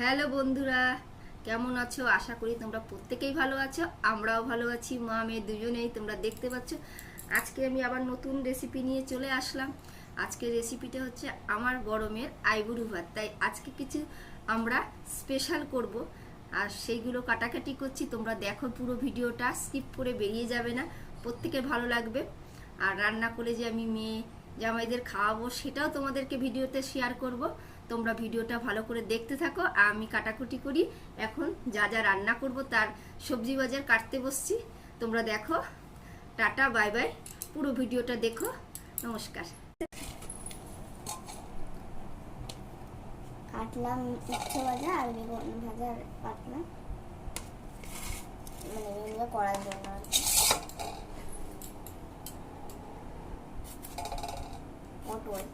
Hello বন্ধুরা, কেমন আছো? আশা করি তোমরা প্রত্যেকেই ভালো আছো, আমরাও ভালো আছি, মা, মেয়ে দুজনেই তোমরা দেখতে পাচ্ছ। আজকে আমি আবার নতুন রেসিপি নিয়ে চলে আসলাম। আজকের রেসিপিটা হচ্ছে আমার বড় মেয়ের আইবুড়ু ভাত। তাই আজকে কিছু আমরা স্পেশাল করব। আর সেইগুলো কাটাকাটি করছি, তোমরা দেখো পুরো ভিডিওটা স্কিপ করে বেরিয়ে যাবে না, প্রত্যেকের ভালো লাগবে। আর রান্না করে যে আমি মেয়ে জামাইদের খাওয়াবো, সেটাও তোমাদেরকে ভিডিওতে শেয়ার করব। তোমরা ভিডিওটা ভালো করে দেখতে থাকো। আমি কাটাকুটি করি। এখন যা যা রান্না করব তার সবজি বাজার কাটতে বসছি। তোমরা দেখো। Tata, bye bye. পুরো ভিডিওটা দেখো। নমস্কার। কাটলাম উচ্ছে ভাজা আর বেগুন ভাজা কাটলাম মানে বেগুনটা করার জন্য। পটল।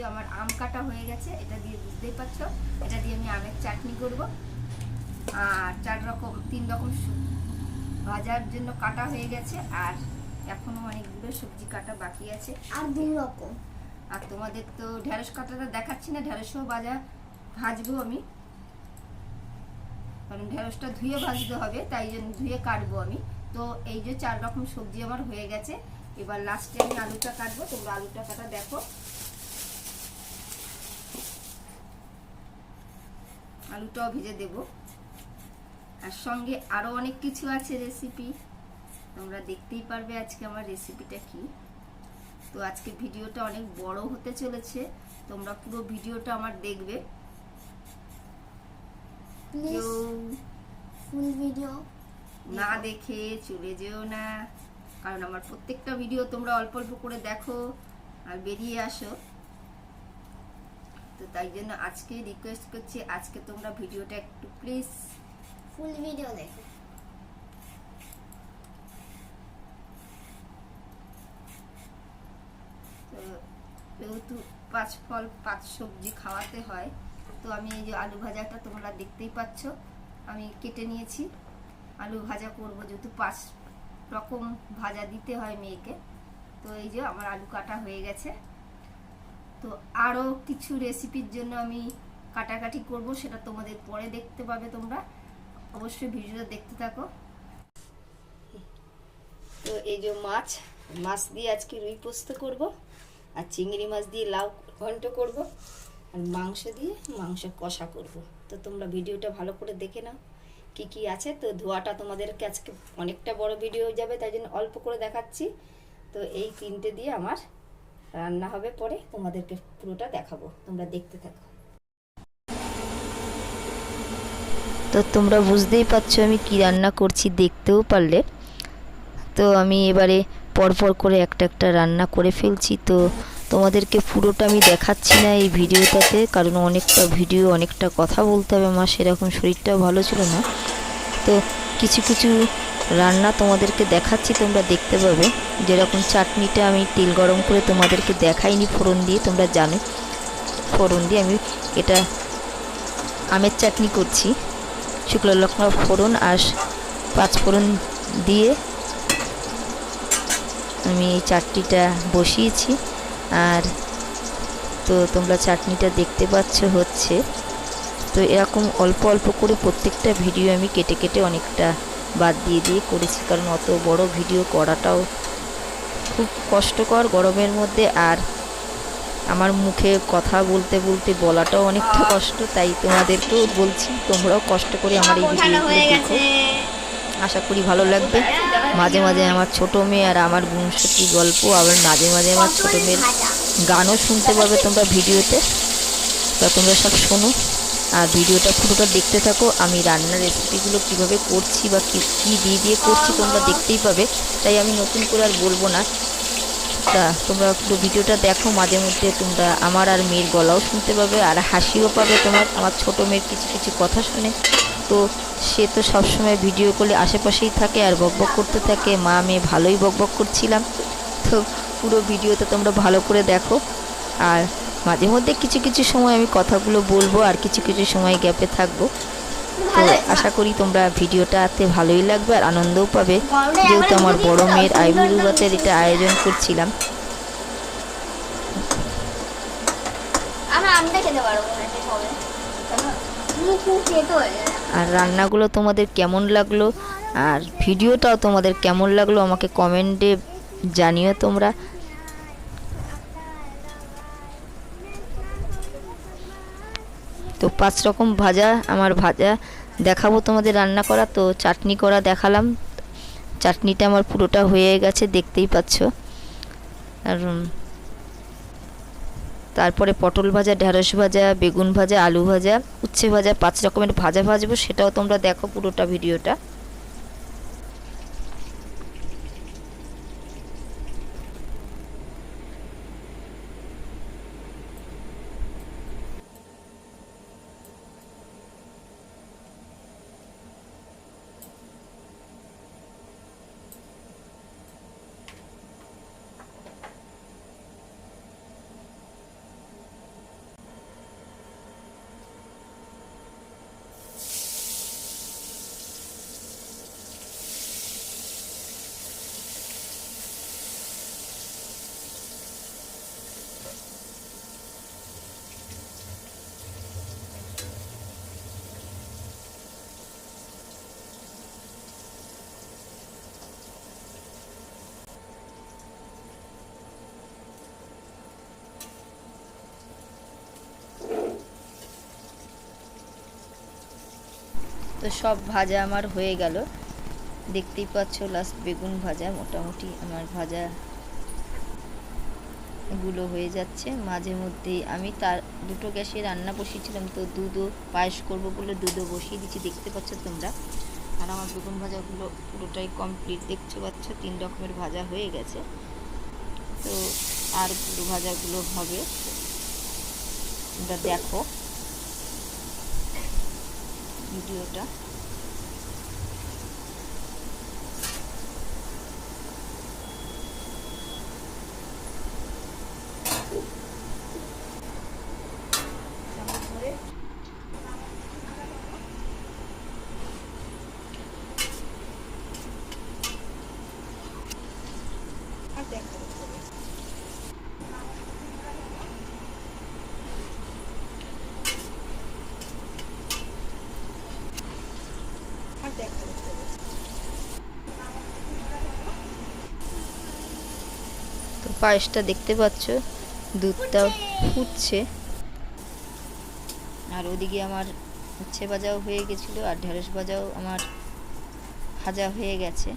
এই যে আমার আম কাটা হয়ে গেছে এটা দিয়ে বুঝতেই পারছ। এটা দিয়ে আমি আমের চাটনি করব। আর চার রকম তিন রকম ভাজার জন্য কাটা হয়ে গেছে আর এখনও অনেকগুলো সবজি কাটা বাকি আছে। আর দু রকম। আর তোমাদের তো ঢেঁড়স কাটাটা দেখাচ্ছি না ঢেঁড়সও ভাজা ভাজবো আমি। কারণ ঢেঁড়সটা ধুয়ে ভাজতে হবে তাই জন্য ধুয়ে কাটবো আমি। তো এই যে চার রকম সবজি আমার হয়ে গেছে এবার লাস্টে আমি আলুটা কাটবো। তোমরা আলুটা কাটা দেখো। আলুটাও ভেজে দেব। আর সঙ্গে আরও অনেক কিছু আছে রেসিপি তোমরা দেখতেই পারবে আজকে আমার রেসিপিটা কি। তো আজকে ভিডিওটা অনেক বড় হতে চলেছে। তোমরা পুরো ভিডিওটা আমার দেখবে। ফুল ভিডিও না দেখে চলে যেও না। কারণ আমার প্রত্যেকটা ভিডিও তোমরা অল্প অল্প করে দেখো আর বেরিয়ে আসো। তো তাই জন্য আজকে রিকোয়েস্ট করছি আজকে তোমরা ভিডিওটা একটু প্লিজ ফুল ভিডিও দেখো। তো যেহেতু পাঁচ ফল পাঁচ সবজি খাওয়াতে হয় তো আমি এই যে আলু ভাজাটা তোমরা দেখতেই পাচ্ছ আমি কেটে নিয়েছি। আলু ভাজা করব যেহেতু পাঁচ রকম ভাজা দিতে হয় মেয়েকে তো এই যে আমার আলু কাটা হয়ে গেছে। তো আরও কিছু রেসিপির জন্য আমি কাটাকাটি করব, সেটা তোমাদের পরে দেখতে পাবে তোমরা। অবশ্যই ভিডিওটা দেখতে থাকো। তো এই যে মাছ মাছ দিয়ে আজকে রুই পোস্ত করব, আর চিংড়ি মাছ দিয়ে লাউ ঘন্ট করব, আর মাংস দিয়ে মাংস কষা করব। তো তোমরা ভিডিওটা ভালো করে দেখে নাও, কি কি আছে। তো ধোয়াটা তোমাদেরকে আজকে অনেকটা বড় ভিডিও যাবে, তাই জন্য অল্প করে দেখাচ্ছি। তো এই তিনটে দিয়ে আমার রান্না হবে পরে, তোমাদেরকে পুরোটা দেখাবো। তোমরা দেখতে থাকো। তো তোমরা বুঝতেই পারছ আমি কি রান্না করছি দেখতেও পারলে। তো আমি এবারে পরপর করে একটা একটা রান্না করে ফেলছি। তো তোমাদেরকে পুরোটা আমি দেখাচ্ছি না এই ভিডিওটাতে, কারণ অনেকটা ভিডিও, অনেকটা কথা বলতে হবে আমার, সেরকম শরীরটাও ভালো ছিল না। তো কিছু কিছু রান্না তোমাদেরকে দেখাচ্ছি, তোমরা দেখতে পাবে। যেরকম চাটনিটা আমি তেল গরম করে তোমাদেরকে দেখাইনি, ফোড়ন দিয়ে, তোমরা জানো। ফোড়ন দিয়ে আমি এটা আমের চাটনি করছি। শুকনো লঙ্কা ফোড়ন আর পাঁচ ফোড়ন দিয়ে আমি এই চাটনিটা বসিয়েছি। আর তো তোমরা চাটনিটা দেখতে পাচ্ছ হচ্ছে। তো এরকম অল্প অল্প করে প্রত্যেকটা ভিডিও আমি কেটে কেটে অনেকটা বাদ দিয়ে দিয়ে করেছি। কারণ অত বড় ভিডিও করাটাও খুব কষ্টকর গরমের মধ্যে। আর আমার মুখে কথা বলতে বলতে বলাটাও অনেকটা কষ্ট তাই তোমাদেরকেও বলছি তোমরাও কষ্ট করে আমার এই ভিডিওগুলো দেখো। আশা করি ভালো লাগবে। মাঝে মাঝে আমার ছোট মেয়ে আর আমার গুণসতী গল্প আবার মাঝে মাঝে আমার ছোট মেয়ের গানও শুনতে পাবে তোমরা ভিডিওতে। তা তোমরা সব শোনো। আর ভিডিওটা পুরোটা দেখতে থাকো। আমি রান্নার রেসিপিগুলো কীভাবে করছি বা কী কী দিয়ে দিয়ে করছি তোমরা দেখতেই পাবে। তাই আমি নতুন করে আর বলব না। তা তোমরা পুরো ভিডিওটা দেখো, মাঝে মধ্যে তোমরা আমার আর মেয়ের গলাও শুনতে পাবে আর হাসিও পাবে তোমার। আমার ছোট মেয়ের কিছু কিছু কথা শুনে। তো সে তো সবসময় ভিডিও করলে আশেপাশেই থাকে আর বকবক করতে থাকে। মা, মেয়ে ভালোই বকবক করছিলাম। তো পুরো ভিডিওতে তোমরা ভালো করে দেখো। আর মাঝে মধ্যে কিছু কিছু সময় আমি কথাগুলো বলব আর কিছু কিছু সময় গ্যাপে থাকব। তো আশা করি তোমরা ভিডিওটাতে ভালোই লাগবে আর আনন্দও পাবে। যেহেতু আমার বড় মেয়ের আইবুড়ুবাতের এটা আয়োজন করছিলাম। আর রান্নাগুলো তোমাদের কেমন লাগল? আর ভিডিওটাও তোমাদের কেমন লাগল আমাকে কমেন্টে জানিও তোমরা। পাঁচ রকম ভাজা, আমার ভাজা। দেখাবো তোমাদের রান্না করা, তো চাটনি করা দেখালাম। চাটনিটা আমার পুরোটা হয়ে গেছে, দেখতেই পাচ্ছ। আর তারপরে পটল ভাজা, ঢেঁড়স ভাজা, বেগুন ভাজা, আলু ভাজা, উচ্ছে ভাজা, পাঁচ রকমের ভাজা ভাজবো, সেটাও তোমরা দেখো পুরোটা ভিডিওটা। তো সব ভাজা আমার হয়ে গেল। দেখতেই পাচ্ছ লাস্ট বেগুন ভাজা মোটামুটি আমার ভাজা গুলো হয়ে যাচ্ছে। মাঝে মধ্যে আমি তার দুটো গ্যাসে রান্না বসিয়েছিলাম, তো দুধও পায়েস করব বলে দুধও বসিয়ে দিচ্ছি। দেখতে পাচ্ছ তোমরা? আর আমার বেগুন ভাজাগুলো পুরোটাই কমপ্লিট দেখতে পাচ্ছ, তিন রকমের ভাজা হয়ে গেছে। তো আর পুরো ভাজাগুলো হবে। তোমরা দেখো। ভিডিওটা। তো পায়েসটা দেখতে পাচ্ছ দুধটা ফুটছে। আর ওদিকে আমার উচ্ছে ভাজাও হয়ে গেছিল, আর ঢেঁড়স ভাজাও আমার ভাজা হয়ে গেছে।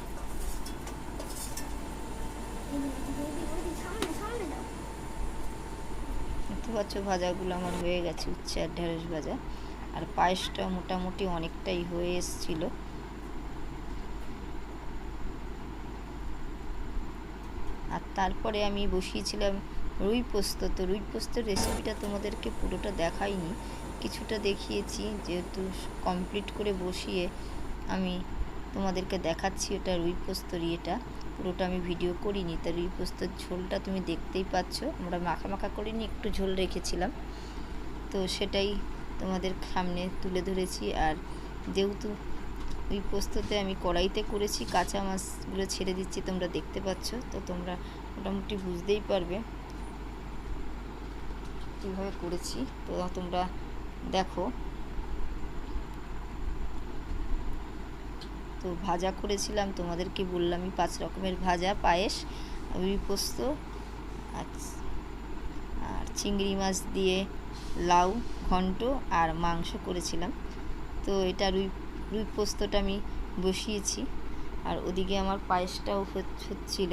দেখতে পাচ্ছ ভাজাগুলো আমার হয়ে গেছে, উচ্ছে আর ঢেঁড়স ভাজা। আর পায়েসটা মোটামুটি অনেকটাই হয়ে এসছিল। আর তারপরে আমি বসিয়েছিলাম রুই পোস্ত। তো রুই পোস্তর রেসিপিটা তোমাদেরকে পুরোটা দেখাইনি, কিছুটা দেখিয়েছি। যেহেতু কমপ্লিট করে বসিয়ে আমি তোমাদেরকে দেখাচ্ছি ওটা রুই পোস্তর ইয়েটা। পুরোটা আমি ভিডিও করিনি। তা রুই পোস্তর ঝোলটা তুমি দেখতেই পাচ্ছ। আমরা মাখা মাখা করিনি, একটু ঝোল রেখেছিলাম। তো সেটাই তোমাদের সামনে তুলে ধরেছি। আর যেহেতু ওই পোস্ততে আমি কড়াইতে করেছি, কাঁচা মাছগুলো ছেড়ে দিচ্ছি, তোমরা দেখতে পাচ্ছ। তো তোমরা মোটামুটি বুঝতেই পারবে কীভাবে করেছি। তো তোমরা দেখো। তো ভাজা করেছিলাম, তোমাদেরকে বললামই পাঁচ রকমের ভাজা, পায়েস, রুই পোস্ত আর আর চিংড়ি মাছ দিয়ে লাউ, ঘন্ট আর মাংস করেছিলাম। তো এটা রুই রুই পোস্তটা আমি বসিয়েছি। আর ওদিকে আমার পায়েসটাও হচ্ছিল।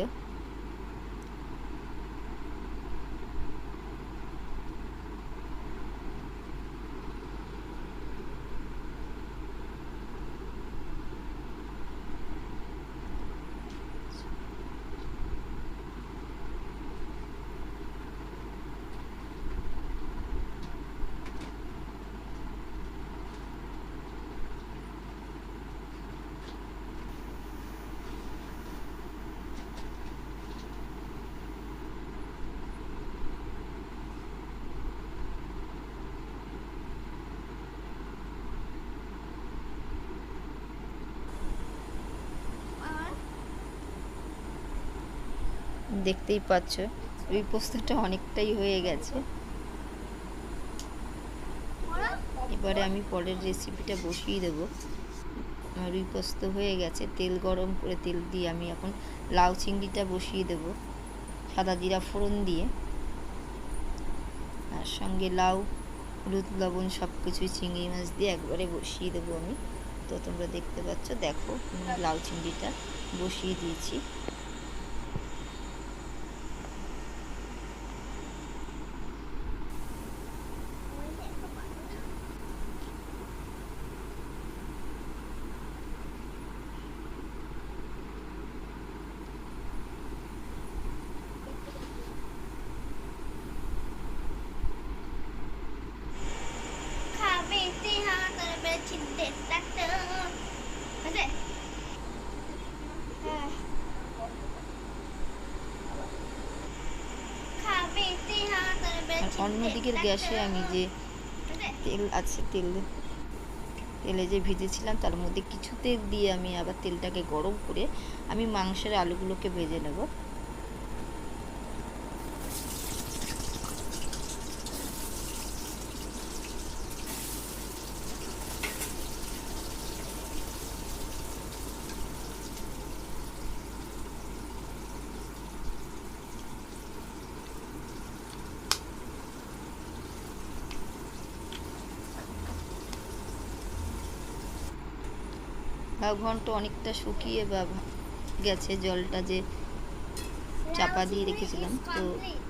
দেখতেই পাচ্ছ। রুই পোস্তটা অনেকটাই হয়ে গেছে। এবারে আমি পরের রেসিপিটা বসিয়ে দেবো। রুই পোস্ত হয়ে গেছে। তেল গরম করে তেল দিয়ে আমি এখন লাউ চিংড়িটা বসিয়ে দেব। সাদা জিরা ফোড়ন দিয়ে। আর সঙ্গে লাউ, হলুদ, লবণ সব কিছুই চিংড়ি মাছ দিয়ে একবারে বসিয়ে দেবো আমি। তো তোমরা দেখতে পাচ্ছ, দেখো লাউ চিংড়িটা বসিয়ে দিয়েছি খাবে তেহা করবে চিনতে থাকতে হয়েছে হ্যাঁ। খাবে তেহা করবে দিকের গ্যাসে আমি যে তেল আছে, তেল তেলে যে ভেজেছিলাম, তার মধ্যে কিছু তেল দিয়ে আমি আবার তেলটাকে গরম করে আমি মাংসের আলুগুলোকে ভেজে নেব লাউ ঘন্ট অনেকটা শুকিয়ে বা গেছে, জলটা যে চাপা দিয়ে রেখেছিলাম। তো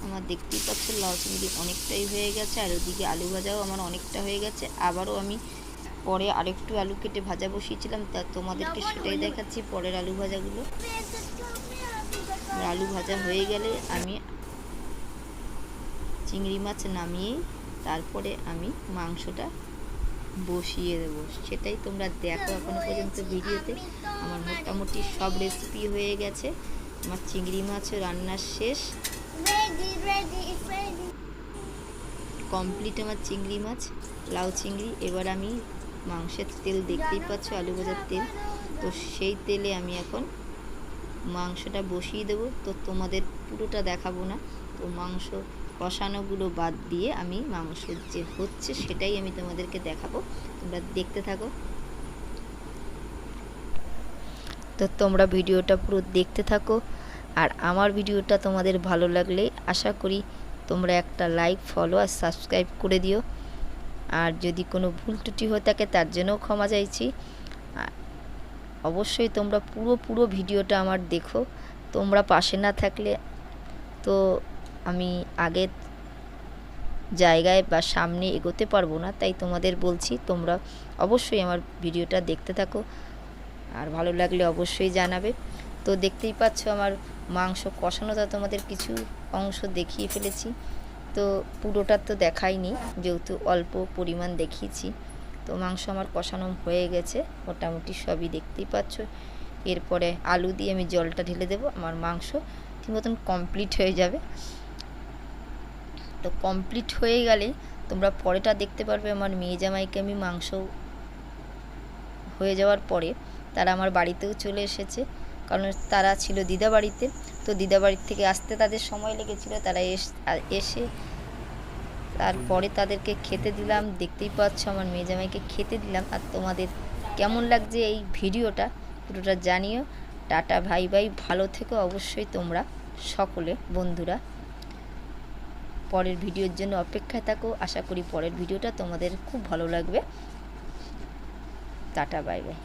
আমার দেখতেই পাচ্ছ লাউ চিংড়ি অনেকটাই হয়ে গেছে, আর ওদিকে আলু ভাজাও আমার অনেকটা হয়ে গেছে। আবারও আমি পরে আরেকটু আলু কেটে ভাজা বসিয়েছিলাম, তা তোমাদেরকে সেটাই দেখাচ্ছি পরের আলু ভাজাগুলো। আলু ভাজা হয়ে গেলে আমি চিংড়ি মাছ নামিয়ে তারপরে আমি মাংসটা বসিয়ে দেবো। সেটাই তোমরা দেখো এখনও পর্যন্ত ভিডিওতে। আমার মোটামুটি সব রেসিপি হয়ে গেছে। আমার চিংড়ি মাছও রান্নার শেষ। কমপ্লিট আমার চিংড়ি মাছ লাউ চিংড়ি। এবার আমি মাংসের তেল দেখতেই পাচ্ছ আলু ভাজার তেল। তো সেই তেলে আমি এখন মাংসটা বসিয়ে দেবো। তো তোমাদের পুরোটা দেখাবো না। তো মাংস কষানোগুলো বাদ দিয়ে আমি মাংস যে হচ্ছে সেটাই আমি তোমাদেরকে দেখাবো। তোমরা দেখতে থাকো। তো তোমরা ভিডিওটা পুরো দেখতে থাকো। আর আমার ভিডিওটা তোমাদের ভালো লাগলে আশা করি তোমরা একটা লাইক ফলো আর সাবস্ক্রাইব করে দিও। আর যদি কোনো ভুল ত্রুটি হয়ে থাকে তার জন্যও ক্ষমা চাইছি। অবশ্যই তোমরা পুরো পুরো ভিডিওটা আমার দেখো। তোমরা পাশে না থাকলে তো আমি আগের জায়গায় বা সামনে এগোতে পারব না, তাই তোমাদের বলছি তোমরা অবশ্যই আমার ভিডিওটা দেখতে থাকো। আর ভালো লাগলে অবশ্যই জানাবে। তো দেখতেই পাচ্ছ আমার মাংস কষানোটা তোমাদের কিছু অংশ দেখিয়ে ফেলেছি। তো পুরোটা তো দেখাইনি, যেহেতু অল্প পরিমাণ দেখিয়েছি। তো মাংস আমার কষানো হয়ে গেছে, মোটামুটি সবই দেখতেই পাচ্ছ। এরপরে আলু দিয়ে আমি জলটা ঢেলে দেবো, আমার মাংস ঠিক মতন কমপ্লিট হয়ে যাবে। তো কমপ্লিট হয়ে গেলে তোমরা পরেটা দেখতে পারবে আমার মেয়ে জামাইকে আমি মাংস হয়ে যাওয়ার পরে তারা আমার বাড়িতেও চলে এসেছে। কারণ তারা ছিল দিদা বাড়িতে, তো দিদা বাড়ির থেকে আসতে তাদের সময় লেগেছিল, তারা এস- তারপরে তাদেরকে খেতে দিলাম। দেখতেই পাচ্ছ আমার মেয়ে জামাইকে খেতে দিলাম। আর তোমাদের কেমন লাগছে এই ভিডিওটা পুরোটা জানিও। টাটা, ভাই ভাই, ভালো থেকো। অবশ্যই তোমরা সকলে বন্ধুরা পরের ভিডিওর জন্য অপেক্ষায় থাকো। আশা করি পরের ভিডিওটা তোমাদের খুব ভালো লাগবে। Tata, bye bye.